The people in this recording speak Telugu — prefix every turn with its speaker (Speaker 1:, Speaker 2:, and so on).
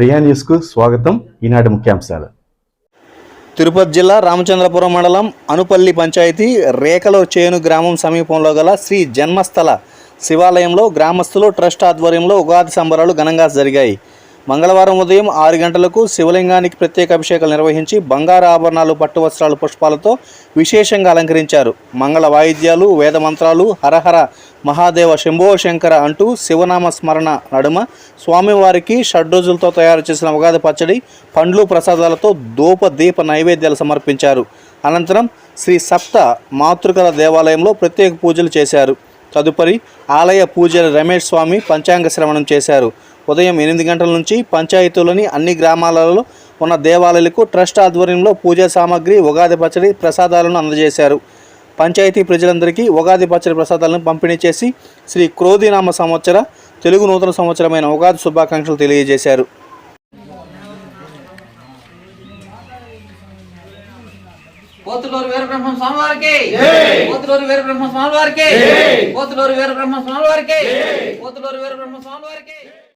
Speaker 1: ప్రియా న్యూస్కు స్వాగతం. ఈనాటి ముఖ్యాంశాలు.
Speaker 2: తిరుపతి జిల్లా రామచంద్రపురం మండలం అనుపల్లి పంచాయతీ రేకలో చేను గ్రామం సమీపంలో గల శ్రీ జన్మస్థల శివాలయంలో గ్రామస్తులు ట్రస్ట్ ఆధ్వర్యంలో ఉగాది సంబరాలు ఘనంగా జరిగాయి. మంగళవారం ఉదయం ఆరు గంటలకు శివలింగానికి ప్రత్యేక అభిషేకాలు నిర్వహించి బంగారు ఆభరణాలు పట్టు వస్త్రాలు పుష్పాలతో విశేషంగా అలంకరించారు. మంగళ వాయిద్యాలు వేదమంత్రాలు హరహర మహాదేవ శంభో శంకర అంటూ శివనామ స్మరణ నడుమ స్వామివారికి షడ్రోజులతో తయారు చేసిన ఉగాది పచ్చడి పండ్లు ప్రసాదాలతో దూప దీప నైవేద్యాలు సమర్పించారు. అనంతరం శ్రీ సప్త మాతృకల దేవాలయంలో ప్రత్యేక పూజలు చేశారు. తదుపరి ఆలయ పూజల రమేష్ స్వామి పంచాంగ శ్రవణం చేశారు. ఉదయం ఎనిమిది గంటల నుంచి పంచాయతీలోని అన్ని గ్రామాలలో ఉన్న దేవాలయాలకు ట్రస్ట్ ఆధ్వర్యంలో పూజా సామాగ్రి ఉగాది పచ్చడి ప్రసాదాలను అందజేశారు. పంచాయతీ ప్రజలందరికీ ఉగాది పచ్చడి ప్రసాదాలను పంపిణీ చేసి శ్రీ క్రోధినామ సంవత్సర తెలుగు నూతన సంవత్సరమైన ఉగాది శుభాకాంక్షలు తెలియజేశారు.
Speaker 3: పోతులూరు వీరబ్రహ్మ స్వామి వారికి. పోతులూరు వీరబ్రహ్మ స్వామి వారికి. పోతులూరు వీరబ్రహ్మ స్వామి వారికి. పోతులూరు వీరబ్రహ్మ స్వామి వారికి.